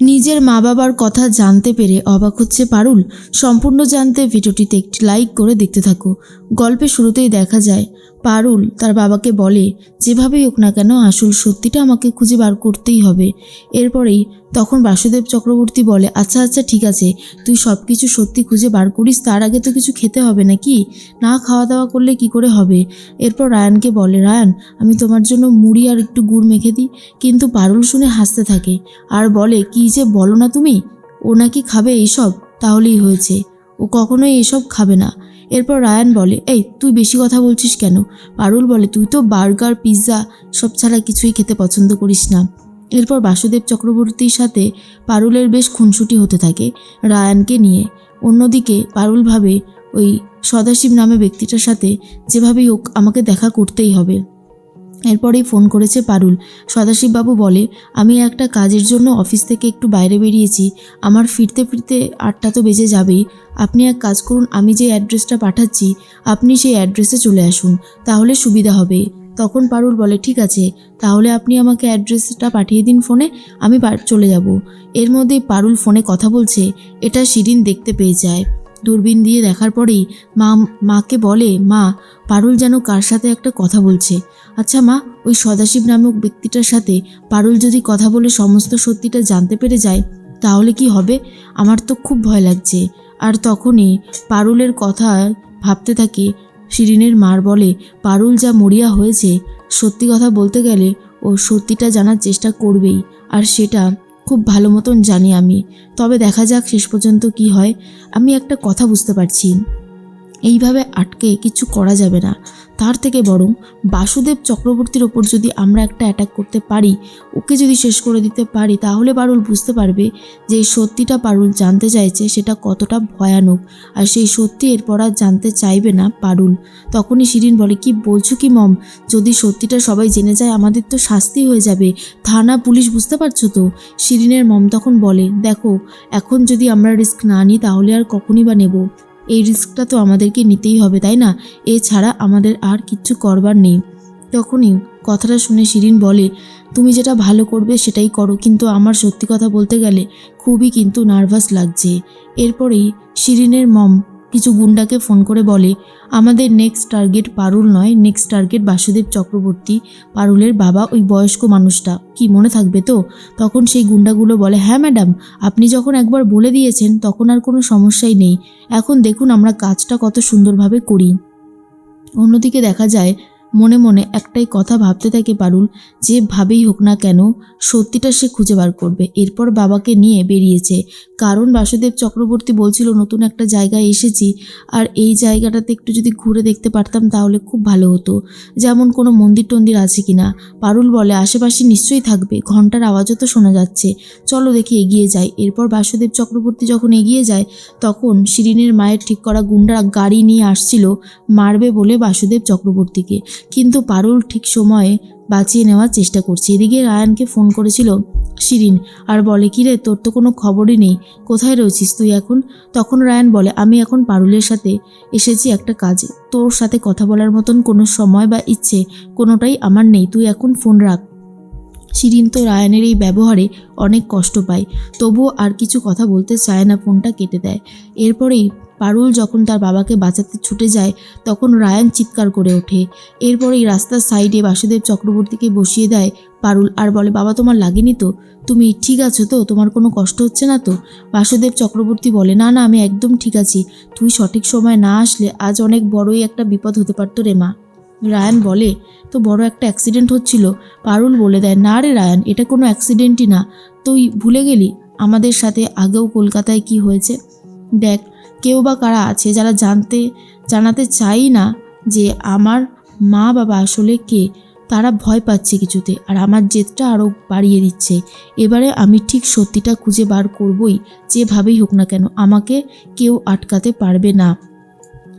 নিজের মা বাবার কথা জানতে পেরে অবাক হচ্ছে পারুল। সম্পূর্ণ জানতে ভিডিওটিতে একটি লাইক করে দেখতে থাকো। গল্পের শুরুতেই দেখা যায় পারুল তার বাবাকে বলে, যেভাবেই হোক না কেন, আসল সত্যিটা আমাকে খুঁজে বার করতেই হবে। এরপরেই তখন বাসুদেব চক্রবর্তী বলে আচ্ছা আচ্ছা ঠিক আছে, তুই সব কিছু সত্যি খুঁজে বার করিস, তার আগে তো কিছু খেতে হবে নাকি? না খাওয়া দাওয়া করলে কি করে হবে? এরপর রায়ানকে বলে, রায়ান, আমি তোমার জন্য মুড়ি আর একটু গুড় মেখে দিই। কিন্তু পারুল শুনে হাসতে থাকে। আর বলে, কি যে বলো না তুমি? ও নাকি খাবে এইসব? তাহলেই হয়েছে। ও কখনোই এসব খাবে না। এরপর রায়ান বলে, এই, তুই বেশি কথা বলছিস কেন? পারুল বলে, তুই তো বার্গার, পিৎজা, সব ছাড়া কিছুই খেতে পছন্দ করিস না। এরপর বাসুদেব চক্রবর্তীর সাথে পারুলের বেশ খুনসুটি হতে থাকে রায়ানকে নিয়ে। অন্যদিকে পারুল ভাবে, ওই সদাশিব নামে ব্যক্তিটার সাথে যেভাবেই হোক, আমাকে দেখা করতেই হবে। এরপরেই ফোন করেছে পারুল। সদাশিববাবু বলে, আমি একটা কাজের জন্য অফিস থেকে একটু বাইরে বেরিয়েছি। আমার ফিরতে ফিরতে আটটা তো বেজে যাবেই। আপনি এক কাজ করুন, আমি যে অ্যাড্রেসটা পাঠাচ্ছি, আপনি সেই অ্যাড্রেসে চলে আসুন। তাহলে সুবিধা হবে। তখন পারুল বলে, ঠিক আছে, তাহলে আপনি আমাকে অ্যাড্রেসটা পাঠিয়ে দিন ফোনে, আমি চলে যাব। এর মধ্যেই পারুল ফোনে কথা বলছে, এটা শিরিন দেখতে পেয়ে যায়। দূরবীন দিয়ে দেখার পরেই মা, মাকে বলে, মা, পারুল যেন কার সাথে একটা কথা বলছে? আচ্ছা মা, ওই সদাশিব নামক ব্যক্তিটার সাথে পারুল যদি কথা বলে সমস্ত সত্যিটা জানতে পেরে যায়, তাহলে কি হবে? আমার তো খুব ভয় লাগছে। আর তখনই পারুলের কথা ভাবতে থাকে শিরিনের মার বলে, পারুল যা মরিয়া হয়েছে, সত্যি কথা বলতে গেলে ও সত্যিটা জানার চেষ্টা করবেই। আর সেটা খুব ভালো মতন জানি আমি। তবে দেখা যাক শেষ পর্যন্ত কি হয়। আমি একটা কথা বুঝতে পারছি। এইভাবে আটকে কিছু করা যাবে না। তার থেকে বরং বাসুদেব চক্রবর্তীর ওপর যদি আমরা একটা অ্যাটাক করতে পারি, ওকে যদি শেষ করে দিতে পারি, তাহলে পারুল বুঝতে পারবে যে এই সত্যিটা পারুল জানতে চাইছে, সেটা কতটা ভয়ানক। আর সেই সত্যি এরপর আর জানতে চাইবে না পারুল। তখনই শিরিন বলে, কি বলছো কি মম? যদি সত্যিটা সবাই জেনে যায়, আমাদের তো শাস্তি হয়ে যাবে। থানা, পুলিশ, বুঝতে পারছ তো? শিরিনের মম তখন বলে, দেখো, এখন যদি আমরা রিস্ক না নিই, তাহলে আর কখনই বা নেব। এই রিস্কটা তো আমাদেরকে নিতেই হবে, তাই না? এছাড়া আমাদের আর কিচ্ছু করবার নেই। তখনই কথাটা শুনে শিরিন বলে, তুমি যেটা ভালো করবে সেটাই করো, কিন্তু আমার সত্যি কথা বলতে গেলে খুবই কিন্তু নার্ভাস লাগছে। এরপরেই শিরিনের মম কিছু গুন্ডাকে ফোন করে বলে, আমাদের নেক্সট টার্গেট পারুল নয় নেক্সট টার্গেট বাসুদেব চক্রবর্তী, পারুলের বাবা ওই বয়স্ক মানুষটা। কি মনে থাকবে তো? তখন সেই গুন্ডাগুলো বলে হ্যাঁ ম্যাডাম আপনি যখন একবার বলে দিয়েছেন, তখন আর কোনো সমস্যাই নেই। এখন দেখুন আমরা কাজটা কত সুন্দরভাবে করি। অন্যদিকে দেখা যায় মনে মনে একটাই কথা ভাবতে থাকে পারুল যেভাবেই হোক না কেন, সত্যিটা সে খুঁজে বার করবে। এরপর বাবাকে নিয়ে বেরিয়েছে। কারণ বাসুদেব চক্রবর্তী বলছিল, নতুন একটা জায়গায় এসেছি। আর এই জায়গাটাতে একটু যদি ঘুরে দেখতে পারতাম, তাহলে খুব ভালো হতো। যেমন কোনো মন্দির টন্দির আছে কি না পারুল বলে, আশেপাশে নিশ্চয়ই থাকবে। ঘণ্টার আওয়াজও তো শোনা যাচ্ছে। চলো দেখি এগিয়ে যাই এরপর বাসুদেব চক্রবর্তী যখন এগিয়ে যায়, তখন শিরিনের মায়ের ঠিক করা গুন্ডারা গাড়ি নিয়ে আসছিল, মারবে বলে বাসুদেব চক্রবর্তীকে। কিন্তু পারুল ঠিক সময়ে বাঁচিয়ে নেওয়ার চেষ্টা করছে। এদিকে রায়ানকে ফোন করেছিল, শিরিন, আর বলে কি রে তোর তো কোনো খবরই নেই, কোথায় রয়েছিস তুই এখন? তখন রায়ান বলে, আমি এখন পারুলের সাথে এসেছি একটা কাজে। তোর সাথে কথা বলার মতন কোনো সময় বা ইচ্ছে কোনোটাই আমার নেই, তুই এখন ফোন রাখ। শিরিন তো রায়ানের এই ব্যবহারে অনেক কষ্ট পায়, তবুও আর কিছু কথা বলতে চায় না, ফোনটা কেটে দেয়। এরপরেই পারুল যখন তার বাবাকে বাঁচাতে ছুটে যায়, তখন রায়ান চিৎকার করে ওঠে। এরপরেই রাস্তার সাইডে বাসুদেব চক্রবর্তীকে বসিয়ে দেয়, পারুল, আর বলে, বাবা, তোমার লাগেনি তো? তুমি ঠিক আছো তো? তোমার কোনো কষ্ট হচ্ছে না তো? বাসুদেব চক্রবর্তী বলে, না না, আমি একদম ঠিক আছি। তুই সঠিক সময় না আসলে আজ অনেক বড়ই একটা বিপদ হতে পারতো রে মা। রায়ান বলে, তো বড় একটা অ্যাক্সিডেন্ট হচ্ছিল? পারুল বলে দেয়, না রে রায়ান, এটা কোনো অ্যাক্সিডেন্টই না। তুই ভুলে গেলি? আমাদের সাথে আগেও কলকাতায় কি হয়েছে? দেখ কেউ বা কারা আছে যারা জানতে, জানাতে চাই না যে আমার মা বাবা আসলে কে, তারা ভয় পাচ্ছে কিছুতে আর আমার জেদটা আরও বাড়িয়ে দিচ্ছে। এবারে আমি ঠিক সত্যিটা খুঁজে বার করবই, যেভাবেই হোক না কেন, আমাকে কেউ আটকাতে পারবে না।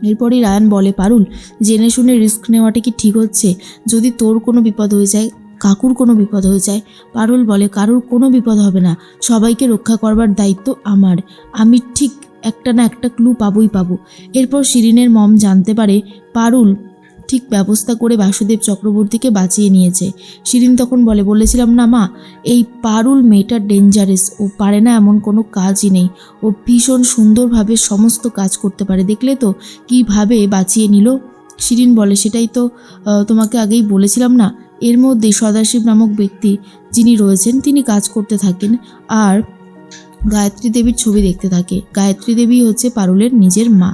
এরপরই রায়ান বলে, পারুল, জেনে শুনে রিস্ক নেওয়াটা কি ঠিক হচ্ছে? যদি তোর কোনো বিপদ হয়ে যায়, কাকুর কোনো বিপদ হয়ে যায়? পারুল বলে, কারুর কোনো বিপদ হবে না। সবাইকে রক্ষা করবার দায়িত্ব আমার। আমি ঠিক একটা না একটা ক্লু পাবই পাবো। এরপর শিরিনের মম জানতে পারে পারুল ঠিক ব্যবস্থা করে বাসুদেব চক্রবর্তীকে বাঁচিয়ে নিয়েছে। শিরিন তখন বলে, বলেছিলাম না মা, এই পারুল মেয়েটা ডেঞ্জারেস ও পারে না এমন কোনো কাজই নেই। ও ভীষণ সুন্দরভাবে সমস্ত কাজ করতে পারে, দেখলে তো কীভাবে বাঁচিয়ে নিল। শিরিন বলে, সেটাই তো তোমাকে আগেই বলেছিলাম না, এর মধ্যে সদাশিব নামক ব্যক্তি যিনি রয়েছেন, তিনি কাজ করতে থাকেন। আর গায়ত্রী দেবীর ছবি দেখতে থাকে। গায়ত্রী দেবী হচ্ছে পারুলের নিজের মা।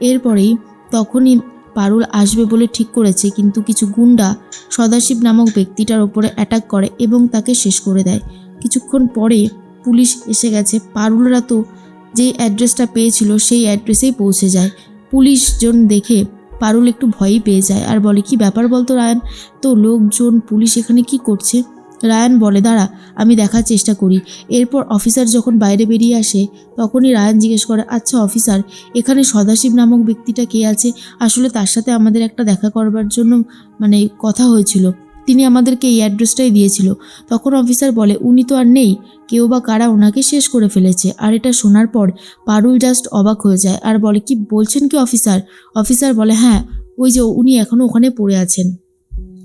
এরপরেই তখনই পারুল আসবে বলে ঠিক করেছে, কিন্তু কিছু গুন্ডা সদাশিব নামক ব্যক্তিটার ওপরে অ্যাটাক করে এবং তাকে শেষ করে দেয়। কিছুক্ষণ পরে পুলিশ এসে গেছে। পারুলরা তো যে অ্যাড্রেসটা পেয়েছিল সেই অ্যাড্রেসেই পৌঁছে যায়। পুলিশজন দেখে পারুল একটু ভয়ই পেয়ে যায়। আর বলে, কি ব্যাপার বলতো রায়ান? তো লোকজন পুলিশ এখানে কি করছে? রায়ান বলে, দাঁড়া, আমি দেখার চেষ্টা করি। এরপর অফিসার যখন বাইরে বেরিয়ে আসে, তখনই রায়ান জিজ্ঞেস করে আচ্ছা অফিসার, এখানে সদাশিব নামক ব্যক্তিটা কে আছে? আসলে তার সাথে আমাদের একটা দেখা করবার জন্য মানে কথা হয়েছিল। তিনি আমাদেরকে এই অ্যাড্রেসটাই দিয়েছিল। তখন অফিসার বলে, উনি তো আর নেই। কেউ বা কারা ওনাকে শেষ করে ফেলেছে। আর এটা শোনার পর পারুল জাস্ট অবাক হয়ে যায়। আর বলে, কি বলছেন কি অফিসার? অফিসার বলে হ্যাঁ ওই যে উনি এখনও ওখানে পড়ে আছেন।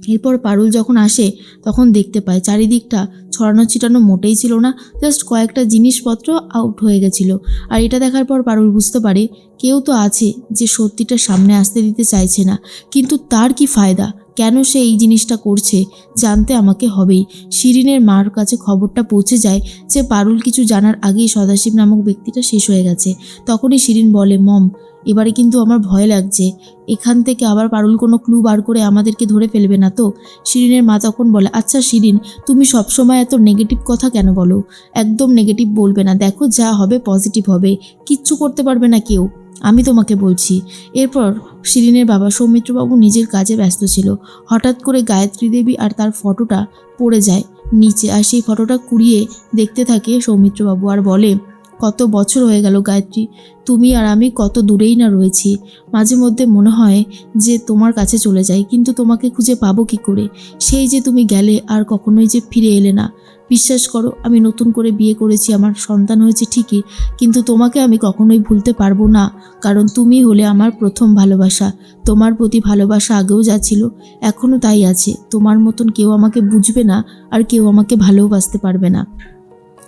এরপর পারুল যখন আসে, তখন দেখতে পায় চারিদিকটা ছড়ানো ছিটানো মোটেই ছিল না জাস্ট কয়েকটা জিনিসপত্র আউট হয়ে গেছিল। আর এটা দেখার পর পারুল বুঝতে পারে কেউ তো আছে যে সত্যিটা সামনে আসতে দিতে চাইছে না। কিন্তু তার কি ফায়দা? কেন সে এই জিনিসটা করছে? জানতে আমাকে হবেই। শিরিনের মার কাছে খবরটা পৌঁছে যায় যে পারুল কিছু জানার আগেই সদাশিব নামক ব্যক্তিটা শেষ হয়ে গেছে। তখনই শিরিন বলে, মম এবারে কিন্তু আমার ভয় লাগছে। এখান থেকে আবার পারুল কোনো ক্লু বার করে আমাদেরকে ধরে ফেলবে না তো? শিরিনের মা তখন বলে আচ্ছা শিরিন, তুমি সবসময় এত নেগেটিভ কথা কেন বলো? একদম নেগেটিভ বলবে না। দেখো যা হবে পজিটিভ হবে। কিচ্ছু করতে পারবে না কেউ। আমি তোমাকে বলছি। এরপর শিরিনের বাবা সৌমিত্রবাবু নিজের কাজে ব্যস্ত ছিল। হঠাৎ করে গায়ত্রী দেবী আর তার ফটোটা পড়ে যায় নিচে। আর সেই ফটোটা কুড়িয়ে দেখতে থাকে সৌমিত্রবাবু আর বলে কত বছর হয়ে গেল গায়ত্রী, তুমি আর আমি কত দূরেই না রয়েছি। মাঝে মধ্যে মনে হয় যে তোমার কাছে চলে যাই, কিন্তু তোমাকে খুঁজে পাবো কি করে? সেই যে তুমি গেলে আর কখনোই যে ফিরে এলে না। বিশ্বাস করো, আমি নতুন করে বিয়ে করেছি, আমার সন্তান হয়েছে ঠিকই, কিন্তু তোমাকে আমি কখনোই ভুলতে পারব না, কারণ তুমি হলে আমার প্রথম ভালোবাসা। তোমার প্রতি ভালোবাসা আগেও যা ছিল এখনও তাই আছে। তোমার মতন কেউ আমাকে বুঝবে না, আর কেউ আমাকে ভালোবাসতে পারবে না।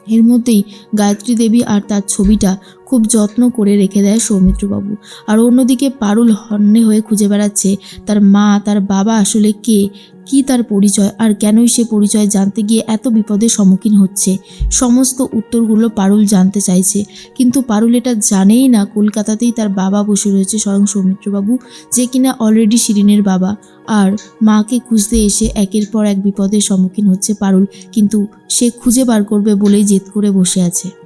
এর মধ্যেই গায়ত্রী দেবী আর তার ছবিটা খুব যত্ন করে রেখে দেয় সৌমিত্রবাবু। আর অন্যদিকে পারুল হন্যে হয়ে খুঁজে বেড়াচ্ছে তার মা, তার বাবা আসলে কে? কি তার পরিচয় আর কেনই সে পরিচয় জানতে গিয়ে এত বিপদের সম্মুখীন হচ্ছে? সমস্ত উত্তরগুলো পারুল জানতে চাইছে। কিন্তু পারুল এটা জানেই না, কলকাতাতেই তার বাবা বসে রয়েছে স্বয়ং সৌমিত্রবাবু, যে কিনা অলরেডি শিরিনের বাবা। আর মাকে খুঁজতে এসে একের পর এক বিপদের সম্মুখীন হচ্ছে পারুল, কিন্তু সে খুঁজে বার করবে বলেই জেদ করে বসে আছে।